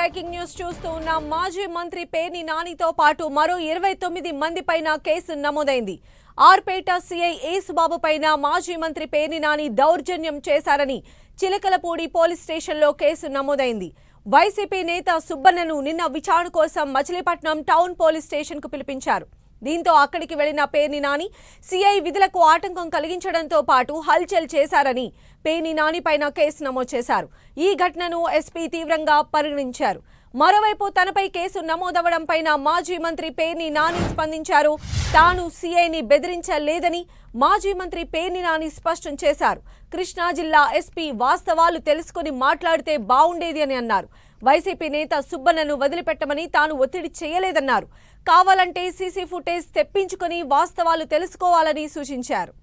Breaking news చూస్తూ ఉన్న మాజీ మంత్రి పేర్ని నానితో పాటు మరో ఇరవై తొమ్మిది మంది పైన కేసు నమోదైంది. ఆర్పేట సిఐ ఏసుబాబు పైన మాజీ మంత్రి పేర్ని నాని దౌర్జన్యం చేశారని చిలకలపూడి పోలీస్ స్టేషన్లో కేసు నమోదైంది. వైసీపీ నేత సుబ్బన్నను నిన్న విచారణ కోసం మచిలీపట్నం టౌన్ పోలీస్ స్టేషన్కు పిలిపించారు. దీంతో అక్కడికి వెళ్ళిన పేర్ని నాని సీఐ విధులకు ఆటంకం కలిగించడంతో పాటు హల్చల్ చేశారని పేర్ని నాని పైన కేసు నమోదు చేశారు. ఈ ఘటనను ఎస్పీ తీవ్రంగా పరిగణించారు. మరోవైపు తనపై కేసు నమోదవడం పైన మాజీ మంత్రి పేర్ని నాని స్పందించారు. తాను సీఐని బెదిరించలేదని మాజీ మంత్రి పేర్ని నాని స్పష్టం చేశారు. కృష్ణా జిల్లా ఎస్పీ వాస్తవాలు తెలుసుకుని మాట్లాడితే బాగుండేది అని అన్నారు. వైసీపీ నేత సుబ్బన్నను వదిలిపెట్టమని తాను ఒత్తిడి చేయలేదన్నారు కావాలంటే సీసీ ఫుటేజ్ తెప్పించుకుని వాస్తవాలు తెలుసుకోవాలని సూచించారు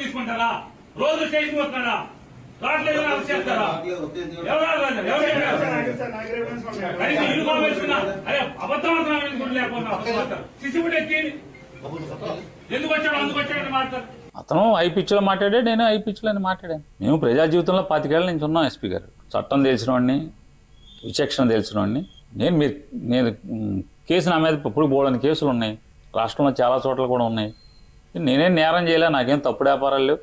తీసుకుంటారా రోజు స్టేషన్ పోతాడా రావట్లేదు అరెస్ట్ చేస్తారా? అరే అబద్ధం ఎక్కి ఎందుకు వచ్చాడు? అందుకు మాట్లాడు. అతను ఐ పిచ్చిలో మాట్లాడే నేను ఐ పిచ్చిలో మాట్లాడాను. మేము ప్రజా జీవితంలో పాతికేళ్ళ నుంచి ఉన్నాం ఎస్పీ గారు. చట్టం తెలిసిన వాడిని విచక్షణ తెలిసిన వాడిని. నేను మీరు నేను మ్, కేసు నా మీద ఇప్పుడు బోడని కేసులు ఉన్నాయి. రాష్ట్రంలో చాలా చోట్ల కూడా ఉన్నాయి. నేనేం నేరం చేయలే నాకేం తప్పుడు వ్యాపారాలు లేవు.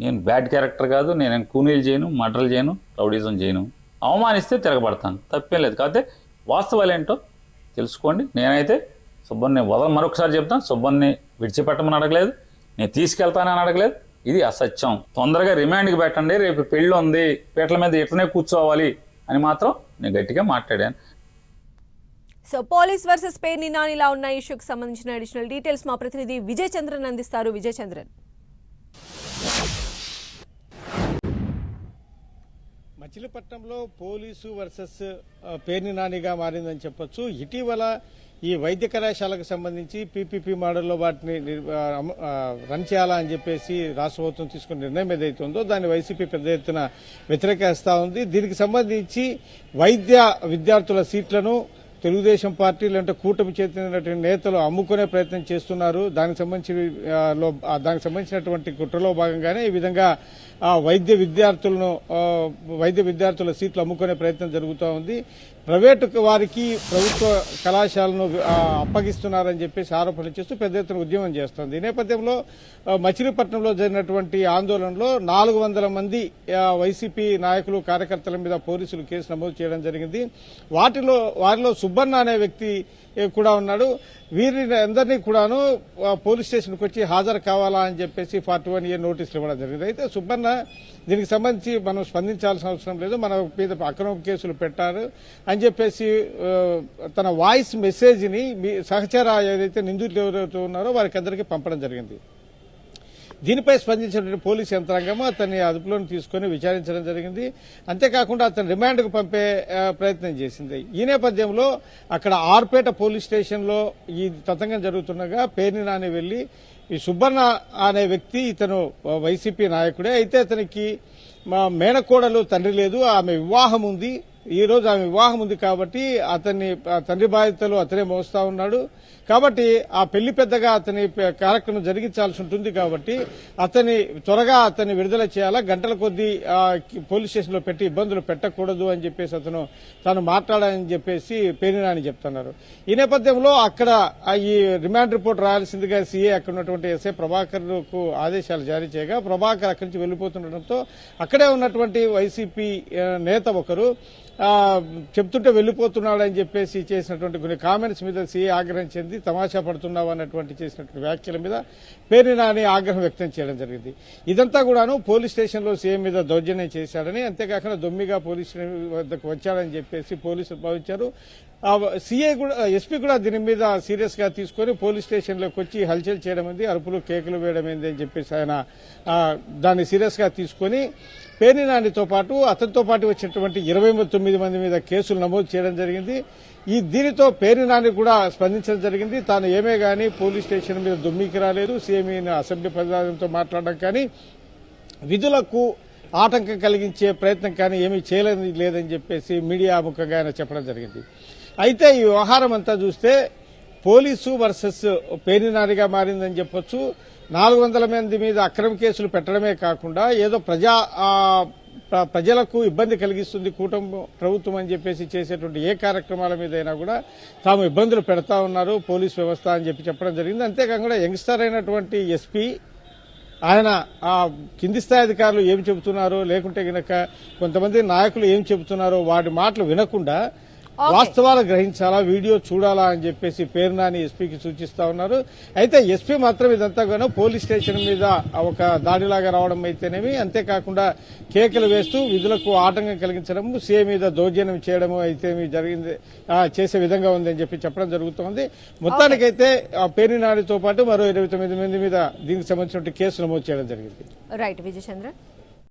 నేను బ్యాడ్ క్యారెక్టర్ కాదు నేను కూనీలు చేయను మర్డర్లు చేయను రౌడీజం చేయను. అవమానిస్తే తిరగబడతాను. తప్పేం లేదు. కాకపోతే వాస్తవాలు ఏంటో తెలుసుకోండి. నేనైతే సుబ్బన్ని వదల మరొకసారి చెప్తాను. సుబ్బన్ని విడిచిపెట్టమని అడగలేదు. నేను తీసుకెళ్తానని అడగలేదు. ఇది అసత్యం. తొందరగా రిమాండ్కి పెట్టండి. రేపు పెళ్ళి ఉంది. పీటల మీద ఇట్లనే కూర్చోవాలి అని మాత్రం నేను గట్టిగా మాట్లాడాను. సో పోలీస్ వర్సెస్ పేర్ని నానిలా ఉన్న ఇష్యూకి సంబంధించిన అడిషనల్ డీటెయిల్స్ మా ప్రతినిధి విజయ్ చంద్రన్ అందిస్తారు. విజయ్ చంద్రన్ మచిలీపట్నంలో పోలీసు వర్సెస్ పేర్ని నానిగా మారిందని చెప్పొచ్చు. ఇటీవల ఈ వైద్య కళాశాలకు సంబంధించి పీపీపీ మోడల్లో వాటిని రన్ చేయాలా అని చెప్పేసి రాష్ట్ర ప్రభుత్వం తీసుకున్న నిర్ణయం ఏదైతే ఉందో దాన్ని వైసీపీ పెద్ద ఎత్తున వ్యతిరేకిస్తా ఉంది. దీనికి సంబంధించి వైద్య విద్యార్థుల సీట్లను తెలుగుదేశం పార్టీ లేదంటే కూటమి చెందినటువంటి నేతలు అమ్ముకునే ప్రయత్నం చేస్తున్నారు. దానికి సంబంధించి లో దానికి సంబంధించినటువంటి కుట్రలో భాగంగానే ఈ విధంగా ఆ, వైద్య విద్యార్థులను వైద్య విద్యార్థుల సీట్లు అమ్ముకునే ప్రయత్నం జరుగుతూ ఉంది. ప్రైవేటు వారికి ప్రభుత్వ కళాశాలను అప్పగిస్తున్నారని చెప్పేసి ఆరోపణలు చేస్తూ పెద్ద ఎత్తున ఉద్యమం చేస్తోంది. ఈ నేపథ్యంలో మచిలీపట్నంలో జరిగినటువంటి ఆందోళనలో నాలుగు వందల మంది వైసీపీ నాయకులు కార్యకర్తల మీద పోలీసులు కేసు నమోదు చేయడం జరిగింది. వాటిలో వారిలో సుబ్బన్న అనే వ్యక్తి కూడా ఉన్నాడు. వీరిని అందరినీ కూడాను పోలీస్ స్టేషన్కి వచ్చి హాజరు కావాలా అని చెప్పేసి ఫార్టీ వన్ ఇయర్ నోటీసులు ఇవ్వడం జరిగింది. అయితే సుబ్బన్న దీనికి సంబంధించి మనం స్పందించాల్సిన అవసరం లేదు. మన మీద అక్రమ కేసులు పెట్టారు అని చెప్పేసి తన వాయిస్ మెసేజ్ని మీ సహచర ఏదైతే నిందితులు ఎవరైతే ఉన్నారో వారికి అందరికీ పంపడం జరిగింది. దీనిపై స్పందించినటువంటి పోలీసు యంత్రాంగం అతన్ని అదుపులోని తీసుకుని విచారించడం జరిగింది. అంతేకాకుండా అతను రిమాండ్కు పంపే ప్రయత్నం చేసింది. ఈ నేపథ్యంలో అక్కడ ఆర్పేట పోలీస్ స్టేషన్లో ఈ తతంగం జరుగుతుండగా పేర్ని నాని వెళ్ళి ఈ సుబ్బన్న అనే వ్యక్తి ఇతను వైసీపీ నాయకుడే. అయితే అతనికి మా మేనకోడలు తండ్రి లేదు ఆమె వివాహం ఉంది. ఈ రోజు ఆమె వివాహం ఉంది కాబట్టి అతన్ని తండ్రి బాధ్యతలు అతనే మోస్తా ఉన్నాడు. కాబట్టి ఆ పెళ్ళి పెద్దగా అతని కార్యక్రమం జరిగించాల్సి ఉంటుంది కాబట్టి అతని త్వరగా అతన్ని విడుదల చేయాలా? గంటల కొద్దీ పోలీస్ స్టేషన్లో పెట్టి ఇబ్బందులు పెట్టకూడదు అని చెప్పేసి అతను తాను మాట్లాడాలని చెప్పేసి పేరినాని చెప్తున్నారు. ఈ నేపథ్యంలో అక్కడ ఈ రిమాండ్ రిపోర్ట్ రాయాల్సిందిగా సీఏ అక్కడ ఉన్నటువంటి ఎస్ఐ ప్రభాకర్కు ఆదేశాలు జారీ చేయగా ప్రభాకర్ అక్కడి నుంచి వెళ్ళిపోతుండటంతో అక్కడే ఉన్నటువంటి వైసీపీ నేత ఒకరు చెప్తుంటే వెళ్ళిపోతున్నాడని చెప్పేసి చేసినటువంటి కొన్ని కామెంట్స్ మీద సీఏ ఆగ్రహం చెంది తమాషా పడుతున్నావు అన్నటువంటి చేసినటువంటి వ్యాఖ్యల మీద పేరు నాని ఆగ్రహం వ్యక్తం చేయడం జరిగింది. ఇదంతా కూడాను పోలీస్ స్టేషన్లో సీఎం మీద దౌర్జన్యం చేశాడని అంతేకాకుండా దొమ్మిగా పోలీస్ స్టేషన్ వద్దకు వచ్చాడని చెప్పేసి పోలీసులు భావించారు. సీఐ కూడా ఎస్పీ కూడా దీని మీద సీరియస్గా తీసుకొని పోలీస్ స్టేషన్లోకి వచ్చి హల్చల్ చేయడం ఏంది అరుపులు కేకులు వేయడం ఏంది అని చెప్పేసి ఆయన దాన్ని సీరియస్గా తీసుకొని పేర్ని నానితో పాటు అతనితో పాటు వచ్చినటువంటి ఇరవై తొమ్మిది మంది మీద కేసులు నమోదు చేయడం జరిగింది. ఈ దీనితో పేర్ని నాని కూడా స్పందించడం జరిగింది. తాను ఏమే గాని పోలీస్ స్టేషన్ మీద దుమ్మికి రాలేదు. సీఎం అసెంబ్లీ ప్రతినిధులతో మాట్లాడడం కానీ విధులకు ఆటంకం కలిగించే ప్రయత్నం కానీ ఏమీ చేయలేదు లేదని చెప్పేసి మీడియా ముఖంగా ఆయన చెప్పడం జరిగింది. అయితే ఈ వ్యవహారం అంతా చూస్తే పోలీసు వర్సెస్ పేరినారిగా మారిందని చెప్పొచ్చు. నాలుగు వందల మంది మీద అక్రమ కేసులు పెట్టడమే కాకుండా ఏదో ప్రజా ప్ర- ప్రజలకు ఇబ్బంది కలిగిస్తుంది కూటమి ప్రభుత్వం అని చెప్పేసి చేసేటువంటి ఏ కార్యక్రమాల మీదైనా కూడా తాము ఇబ్బందులు పెడతా ఉన్నారు పోలీస్ వ్యవస్థ అని చెప్పి చెప్పడం జరిగింది. అంతేకాకుండా యంగ్స్టర్ అయినటువంటి ఎస్పీ ఆయన ఆ కింది స్థాయి అధికారులు ఏం చెబుతున్నారో లేకుంటే గనక కొంతమంది నాయకులు ఏం చెబుతున్నారో వాటి మాటలు వినకుండా వాస్తవాలు గ్రహించాలా వీడియో చూడాలా అని చెప్పేసి పేరునాని ఎస్పీకి సూచిస్తా ఉన్నారు. అయితే ఎస్పీ మాత్రం ఇదంతా కూడా పోలీస్ స్టేషన్ మీద ఒక దాడిలాగా రావడం అయితేనేమి అంతేకాకుండా కేకలు వేస్తూ విధులకు ఆటంకం కలిగించడం సీఏ మీద దౌర్జన్యం చేయడం అయితే జరిగింది చేసే విధంగా ఉందని చెప్పి చెప్పడం జరుగుతోంది. మొత్తానికైతే ఆ పేరునాడితో పాటు మరో ఇరవై తొమ్మిది మంది మీద దీనికి సంబంధించిన కేసు నమోదు చేయడం జరిగింది. రైట్ విజయచంద్ర.